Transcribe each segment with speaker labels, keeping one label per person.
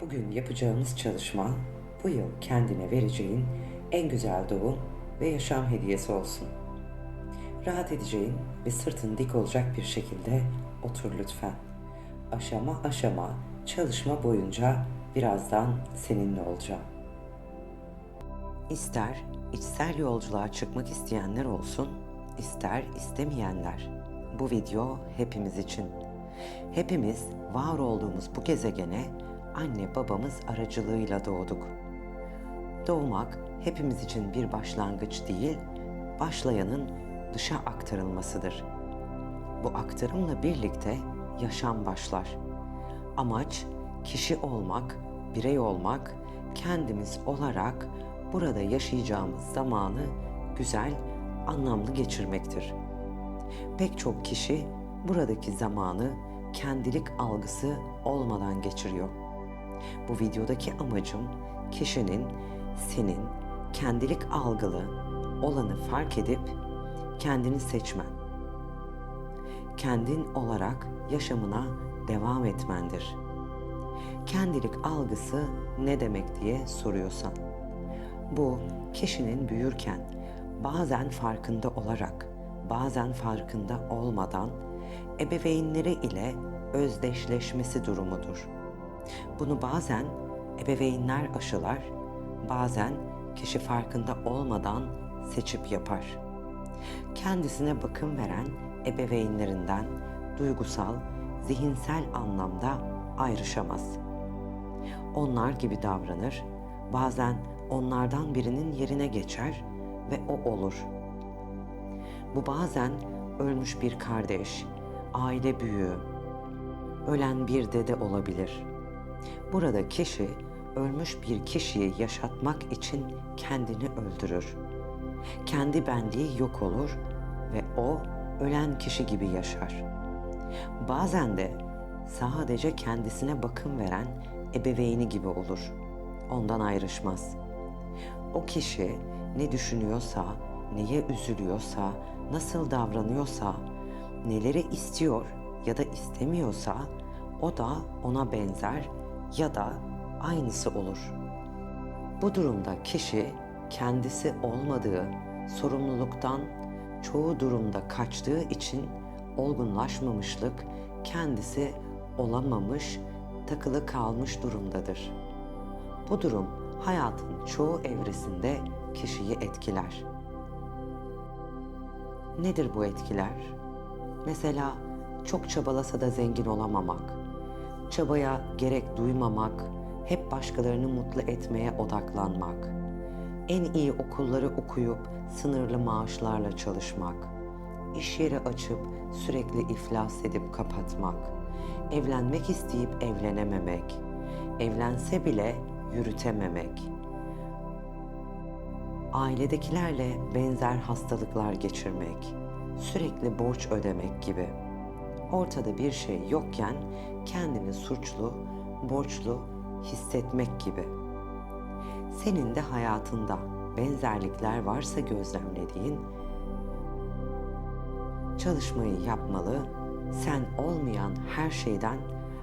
Speaker 1: Bugün yapacağımız çalışma bu yıl kendine vereceğin en güzel doğum ve yaşam hediyesi olsun. Rahat edeceğin ve sırtın dik olacak bir şekilde otur lütfen. Aşama aşama çalışma boyunca birazdan seninle olacağım. İster içsel yolculuğa çıkmak isteyenler olsun, ister istemeyenler. Bu video hepimiz için. Hepimiz var olduğumuz bu gezegene anne babamız aracılığıyla doğduk. Doğmak hepimiz için bir başlangıç değil, başlayanın dışa aktarılmasıdır. Bu aktarımla birlikte yaşam başlar. Amaç kişi olmak, birey olmak, kendimiz olarak burada yaşayacağımız zamanı güzel, anlamlı geçirmektir. Pek çok kişi buradaki zamanı kendilik algısı olmadan geçiriyor. Bu videodaki amacım kişinin senin kendilik algılı olanı fark edip kendini seçmen. Kendin olarak yaşamına devam etmendir. Kendilik algısı ne demek diye soruyorsan. Bu kişinin büyürken bazen farkında olarak, bazen farkında olmadan ebeveynleri ile özdeşleşmesi durumudur. Bunu bazen ebeveynler aşılar, bazen kişi farkında olmadan seçip yapar. Kendisine bakım veren ebeveynlerinden duygusal, zihinsel anlamda ayrışamaz. Onlar gibi davranır, bazen onlardan birinin yerine geçer ve o olur. Bu bazen ölmüş bir kardeş, aile büyüğü, ölen bir dede olabilir. Burada kişi ölmüş bir kişiyi yaşatmak için kendini öldürür. Kendi benliği yok olur ve o ölen kişi gibi yaşar. Bazen de sadece kendisine bakım veren ebeveyni gibi olur. Ondan ayrışmaz. O kişi ne düşünüyorsa, neye üzülüyorsa, nasıl davranıyorsa, neleri istiyor ya da istemiyorsa o da ona benzer ya da aynısı olur. Bu durumda kişi kendisi olmadığı sorumluluktan çoğu durumda kaçtığı için olgunlaşmamışlık, kendisi olamamış, takılı kalmış durumdadır. Bu durum hayatın çoğu evresinde kişiyi etkiler. Nedir bu etkiler? Mesela çok çabalasa da zengin olamamak, çabaya gerek duymamak, hep başkalarını mutlu etmeye odaklanmak, en iyi okulları okuyup sınırlı maaşlarla çalışmak, iş yeri açıp sürekli iflas edip kapatmak, evlenmek isteyip evlenememek, evlense bile yürütememek, ailedekilerle benzer hastalıklar geçirmek, sürekli borç ödemek gibi. Ortada bir şey yokken kendini suçlu, borçlu hissetmek gibi. Senin de hayatında benzerlikler varsa gözlemlediğin çalışmayı yapmalı, sen olmayan her şeyden,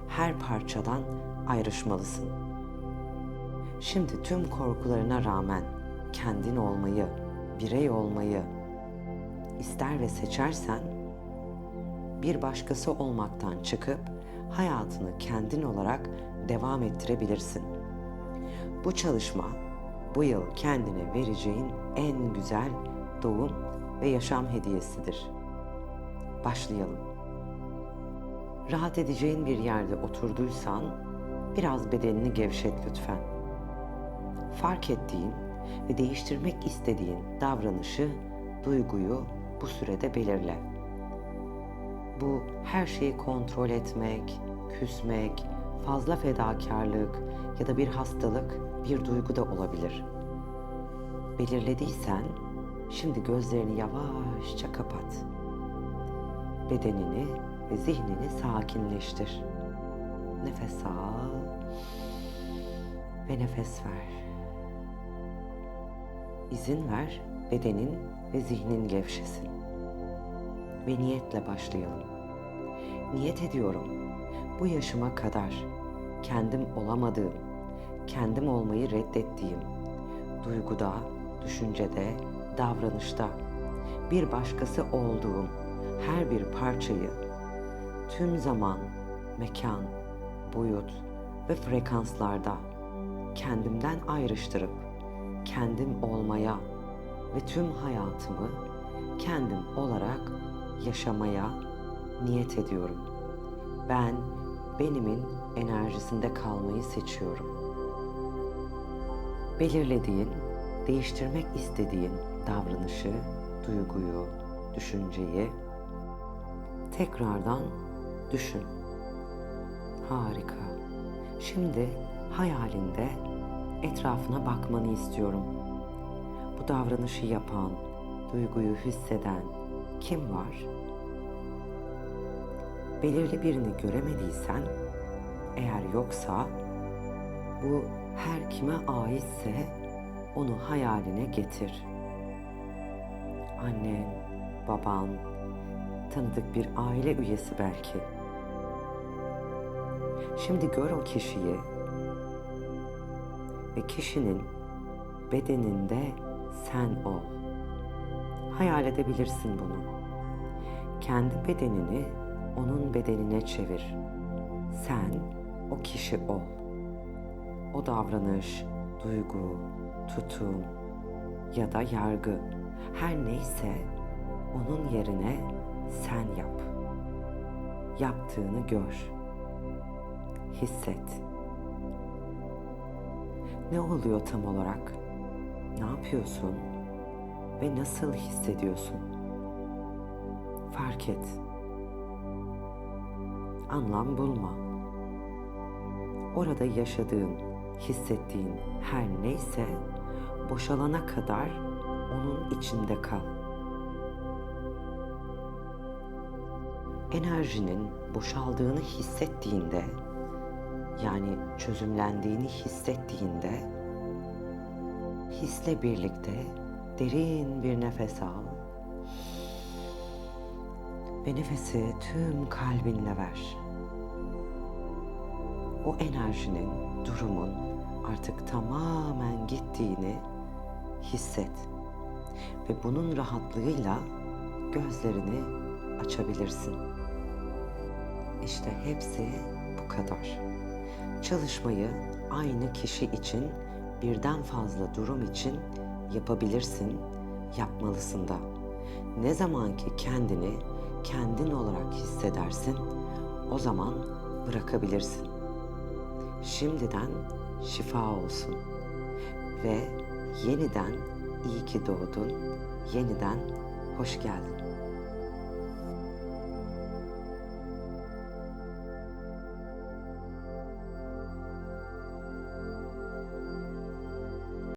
Speaker 1: her parçadan ayrışmalısın. Şimdi tüm korkularına rağmen kendin olmayı, birey olmayı ister ve seçersen bir başkası olmaktan çıkıp hayatını kendin olarak devam ettirebilirsin. Bu çalışma bu yıl kendine vereceğin en güzel doğum ve yaşam hediyesidir. Başlayalım. Rahat edeceğin bir yerde oturduysan biraz bedenini gevşet lütfen. Fark ettiğin ve değiştirmek istediğin davranışı, duyguyu bu sürede belirle. Bu her şeyi kontrol etmek, küsmek, fazla fedakarlık ya da bir hastalık, bir duygu da olabilir. Belirlediysen şimdi gözlerini yavaşça kapat. Bedenini ve zihnini sakinleştir. Nefes al ve nefes ver. İzin ver bedenin ve zihnin gevşesin. Ve niyetle başlayalım. Niyet ediyorum bu yaşıma kadar kendim olamadığım kendim olmayı reddettiğim, duyguda, düşüncede, davranışta bir başkası olduğum her bir parçayı tüm zaman, mekan, boyut ve frekanslarda kendimden ayrıştırıp kendim olmaya ve tüm hayatımı kendim olarak yaşamaya niyet ediyorum. Ben benimin enerjisinde kalmayı seçiyorum. Belirlediğin, değiştirmek istediğin davranışı, duyguyu, düşünceyi tekrardan düşün. Harika. Şimdi hayalinde etrafına bakmanı istiyorum. Bu davranışı yapan, duyguyu hisseden kim var? Belirli birini göremediysen, eğer yoksa bu her kime aitse onu hayaline getir. Annen, baban, tanıdık bir aile üyesi belki. Şimdi gör o kişiyi ve kişinin bedeninde sen ol. Hayal edebilirsin bunu. Kendi bedenini onun bedenine çevir. Sen o kişi ol. O davranış, duygu, tutum ya da yargı her neyse onun yerine sen yap. Yaptığını gör. Hisset. Ne oluyor tam olarak? Ne yapıyorsun? Ve nasıl hissediyorsun? Fark et. Anlam bulma. Orada yaşadığın, hissettiğin her neyse boşalana kadar onun içinde kal. Enerjinin boşaldığını hissettiğinde yani çözümlendiğini hissettiğinde hisle birlikte derin bir nefes al ve nefesi tüm kalbinle ver. O enerjinin, durumun artık tamamen gittiğini hisset ve bunun rahatlığıyla gözlerini açabilirsin. İşte hepsi bu kadar. Çalışmayı aynı kişi için birden fazla durum için yapabilirsin, yapmalısın da. Ne zaman ki kendini kendin olarak hissedersin, o zaman bırakabilirsin. Şimdiden şifa olsun ve yeniden iyi ki doğdun, yeniden hoş geldin.